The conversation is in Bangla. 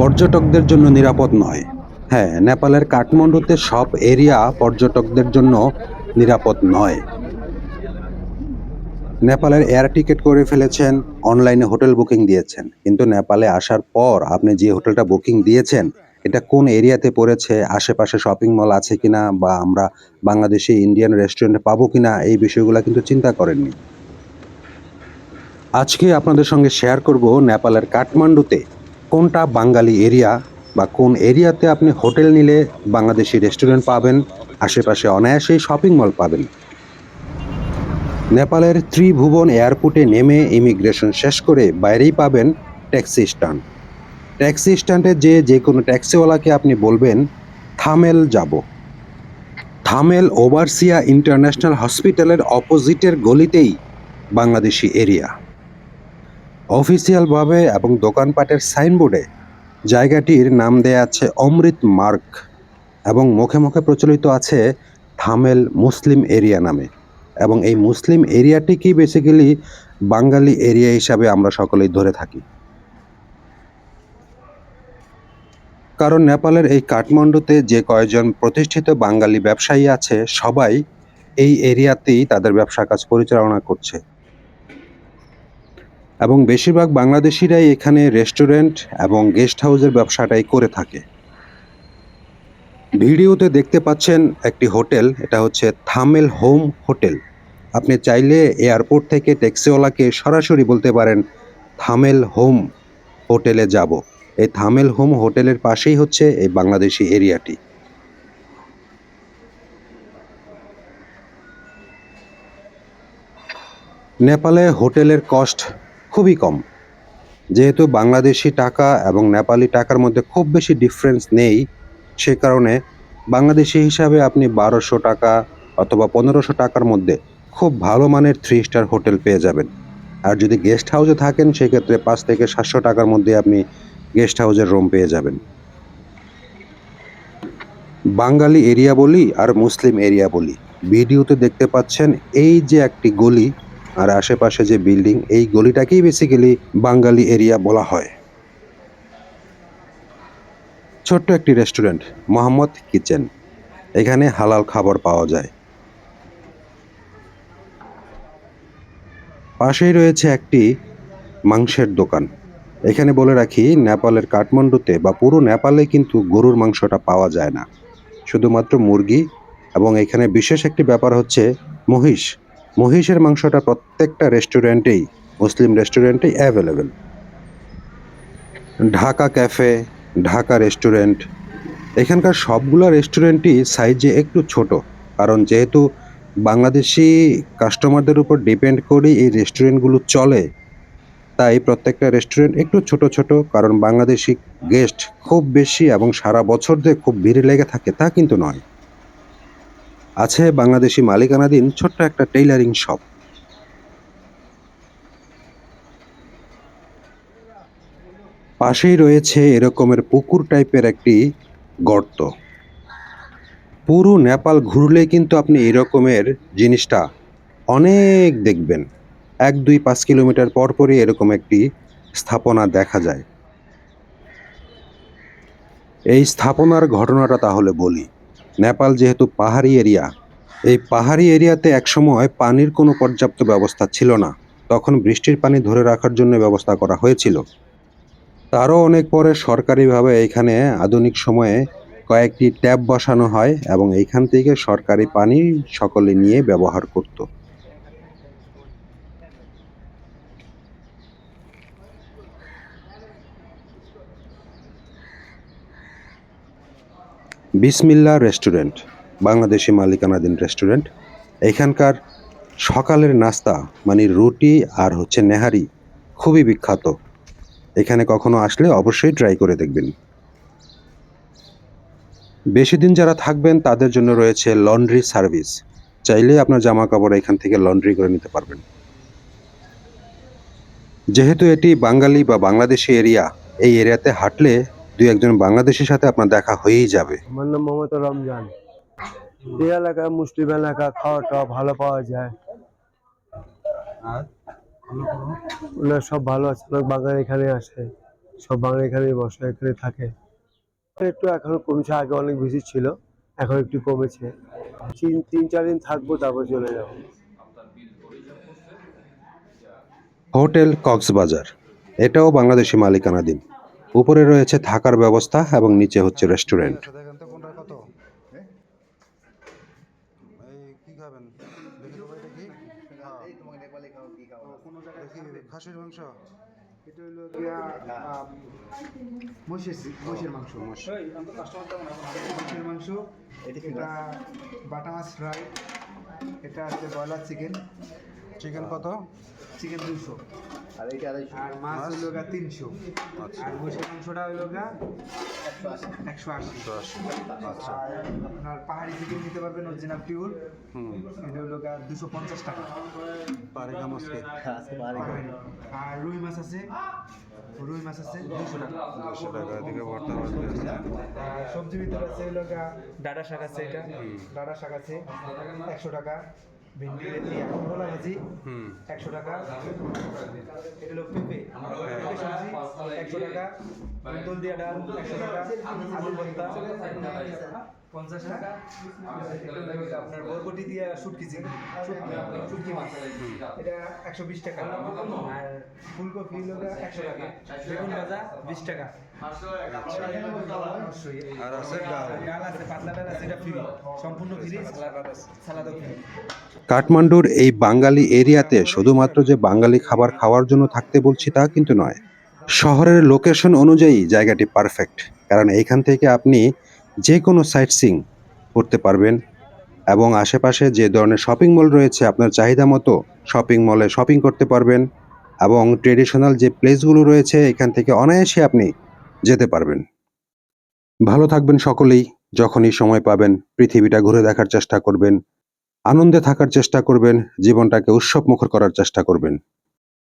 পর্যটকদের জন্য নিরাপদ নয়। হ্যাঁ নেপালের কাঠমান্ডুতে সব এরিয়া পর্যটকদের জন্য নিরাপদ নয়। নেপালের এয়ার টিকিট করে ফেলেছেন, অনলাইনে হোটেল বুকিং দিয়েছেন। কিন্তু নেপালে আসার পর আপনি যে হোটেলটা বুকিং দিয়েছেন, এটা কোন এরিয়াতে পড়েছে, আশেপাশে শপিং মল আছে কিনা, বা আমরা বাংলাদেশি ইন্ডিয়ান রেস্টুরেন্টে পাবো কিনা, এই বিষয়গুলো কিন্তু চিন্তা করেননি। আজকে আপনাদের সঙ্গে শেয়ার করব নেপালের কাঠমান্ডুতে কোনটা বাঙালি এরিয়া বা কোন এরিয়াতে আপনি হোটেল নিলে বাংলাদেশি রেস্টুরেন্ট পাবেন, আশেপাশে অনায়াসেই শপিং মল পাবেন। নেপালের ত্রিভুবন এয়ারপোর্টে নেমে ইমিগ্রেশন শেষ করে বাইরেই পাবেন ট্যাক্সি স্ট্যান্ড। ট্যাক্সি স্ট্যান্ডে যে যে কোনো ট্যাক্সিওয়ালাকে আপনি বলবেন, থামেল যাব। থামেল ওভারসিয়া ইন্টারন্যাশনাল হসপিটালের অপোজিটের গলিতেই বাংলাদেশি এরিয়া। অফিসিয়ালভাবে এবং দোকানপাটের সাইনবোর্ডে জায়গাটির নাম দেয়া আছে অমৃত মার্গ এবং মুখে মুখে প্রচলিত আছে থামেল মুসলিম এরিয়া নামে। এবং এই মুসলিম এরিয়াটিকেই বেসিক্যালি বাঙালি এরিয়া হিসাবে আমরা সকলেই ধরে থাকি। কারণ নেপালের এই কাঠমান্ডুতে যে কয়েকজন প্রতিষ্ঠিত বাঙালি ব্যবসায়ী আছে, সবাই এই এরিয়াতেই তাদের ব্যবসা কাজ পরিচালনা করছে। এবং বেশিরভাগ বাংলাদেশিরাই এখানে রেস্টুরেন্ট এবং গেস্ট হাউসের ব্যবসাটাই করে থাকে। ভিডিওতে দেখতে পাচ্ছেন একটি হোটেল, এটা হচ্ছে থামেল হোম হোটেল। আপনি চাইলে এয়ারপোর্ট থেকে ট্যাক্সিওয়ালাকে সরাসরি বলতে পারেন, থামেল হোম হোটেলে যাব। এই থামেল হোম হোটেলের পাশেই হচ্ছে এই বাংলাদেশি এরিয়াটি। নেপালে হোটেলের কস্ট খুবই কম। যেহেতু বাংলাদেশি টাকা এবং নেপালি টাকার মধ্যে খুব বেশি ডিফারেন্স নেই, সে কারণে বাংলাদেশি হিসাবে আপনি বারোশো টাকা অথবা পনেরোশো টাকার মধ্যে খুব ভালো মানের থ্রি স্টার হোটেল পেয়ে যাবেন। আর যদি গেস্ট হাউসে থাকেন, সেক্ষেত্রে পাঁচ থেকে সাতশো টাকার মধ্যে আপনি গেস্ট হাউসের রুম পেয়ে যাবেন। বাঙালি এরিয়া বলি আর মুসলিম এরিয়া বলি। ভিডিওতে দেখতে পাচ্ছেন এই যে একটি গলি আর আশেপাশে যে বিল্ডিং, এই গলিটাকেই বেসিক্যালি বাঙালি এরিয়া বলা হয়। ছোট্ট একটি রেস্টুরেন্ট মোহাম্মদ কিচেন। এখানে হালাল খাবার পাওয়া যায়। পাশেই রয়েছে একটি মাংসের দোকান। এখানে বলে রাখি, নেপালের কাঠমান্ডুতে বা পুরো নেপালে কিন্তু গরুর মাংসটা পাওয়া যায় না। শুধুমাত্র মুরগি এবং এখানে বিশেষ একটি ব্যাপার হচ্ছে মহিষ। মহিষের মাংসটা প্রত্যেকটা রেস্টুরেন্টেই, মুসলিম রেস্টুরেন্টেই available Dhaka cafe Dhaka restaurant এখানকার সবগুলো রেস্টুরেন্টই সাইজে একটু ছোট। কারণ যেহেতু বাংলাদেশি কাস্টমারদের উপর ডিপেন্ড করেই এই রেস্টুরেন্টগুলো চলে, তাই প্রত্যেকটা রেস্টুরেন্ট একটু ছোট ছোট, কারণ বাংলাদেশি গেস্ট খুব বেশি এবং সারা বছর ধরে খুব ভিড় লেগে থাকে, তা কিন্তু নয়। আছে বাংলাদেশি মালিকানাধীন ছোট্ট একটা টেইলারিং শপ পাশেই রয়েছে এরকমের পুকুর টাইপের একটি গর্ত। পুরো নেপাল ঘুরলে কিন্তু আপনি এরকমের জিনিসটা অনেক দেখবেন। এক, দুই, পাঁচ কিলোমিটার পর পরই এরকম একটি স্থাপনা দেখা যায়। এই স্থাপনার ঘটনাটা তাহলে বলি। নেপাল যেহেতু পাহাড়ি এরিয়া, এই পাহাড়ি এরিয়াতে একসময় পানির কোনো পর্যাপ্ত ব্যবস্থা ছিল না। তখন বৃষ্টির পানি ধরে রাখার জন্য ব্যবস্থা করা হয়েছিল। তারও অনেক পরে সরকারিভাবে এখানে আধুনিক সময়ে কয়েকটি ট্যাপ বসানো হয় এবং এইখান থেকে সরকারি পানি সকলে নিয়ে ব্যবহার করত। বিসমিল্লা রেস্টুরেন্ট, বাংলাদেশি মালিকানাধীন রেস্টুরেন্ট। এখানকার সকালের নাস্তা মানে রুটি আর হচ্ছে নেহারি, খুবই বিখ্যাত। এখানে কখনো আসলে অবশ্যই ট্রাই করে দেখবেন। বেশি দিন যারা থাকবেন, তাদের জন্য রয়েছে লন্ড্রি সার্ভিস চাইলে আপনার জামা কাপড় এখান থেকে লন্ড্রি করে নিতে পারবেন। যেহেতু এটি বাঙালি বা বাংলাদেশি এরিয়া, এই এরিয়াতে হাঁটলে দুই একজন বাংলাদেশের সাথে আপনার দেখা হয়েই যাবে। আমার নাম মোহাম্মদ রমজান। এই এলাকা মুসলিম এলাকা খাওয়া টাওয়া ভালো পাওয়া যায়। ওনার সব ভালো আছে অনেক বাঙালি এখানে আসে সব বাঙালি এখানে বসে এখানে থাকে। একটু এখনও কমছে আগে অনেক বেশি ছিল এখন একটু কমেছে। তিন তিন চার দিন থাকব তারপর চলে যাব। হোটেল কক্সবাজার এটাও বাংলাদেশি মালিকানাধীন। উপরে রয়েছে থাকার ব্যবস্থা এবং নিচে হচ্ছে রেস্টুরেন্ট। দেখেন কত? এই কি খাবেন? দেখি তো এটা কি দেখি খাসির মাংস? এটা হলো গিয়া মহিষের মহিষের মাংস। মহিষের মাংস এটা বাটা মাছ ফ্রাই এটা আছে ব্রয়লার চিকেন চিকেন কত? চিকেন দুশো আর মাছ হলো গা তিনশো। আচ্ছা। আর মহিষের মাংসটা হলো গা একশো আশি। একশো আশি। আচ্ছা। আর আপনার পাহাড়ি নিতে পারবেন অরিজিনাল পিওর। এটা হলো গা দুশো পঞ্চাশ টাকা। মাছকে? আর রুই মাছ আছে? রুই মাছ আছে? দুশো টাকা। দুশো টাকা এদিকে ভর্তা মাছ দিয়েছে আর সবজি ভিতরে আছে হলো গা ডাটা শাক আছে এটা। ডাটা শাক আছে। একশো টাকা। ভেন্ডি ইয়া, করলা ভাজি হুম। একশো টাকা। এটা হলো পেঁপে। পেঁপে সবজি একশো টাকা। দোল দিয়া ডাল একশো টাকা। আলু ভর্তা। পঞ্চাশ টাকা। আপনার বরবটি দিয়া শুটকি চিংড়ি। শুটকি- শুটকি। মাছ এটা একশো বিশ টাকা। আর ফুলকপি হলো একশো টাকা। বেগুন ভাজা বিশ টাকা। কাঠমান্ডুর এই বাঙালি এরিয়াতে শুধুমাত্র যে বাঙালি খাবার খাওয়ার জন্য থাকতে বলছি তা কিন্তু নয়। শহরের লোকেশন অনুযায়ী জায়গাটি পারফেক্ট কারণ এইখান থেকে আপনি যে কোনো সাইট সিং করতে পারবেন এবং আশেপাশে যে ধরনের শপিং মল রয়েছে আপনার চাহিদা মতো শপিং মলে শপিং করতে পারবেন এবং ট্রেডিশনাল যে প্লেসগুলো রয়েছে এখান থেকে অনায়াসে আপনি যেতে পারবেন। ভালো থাকবেন সকলেই, যখনই সময় পাবেন, পৃথিবীটা ঘুরে দেখার চেষ্টা করবেন, আনন্দে থাকার চেষ্টা করবেন, জীবনটাকে উৎসব মুখর করার চেষ্টা করবেন।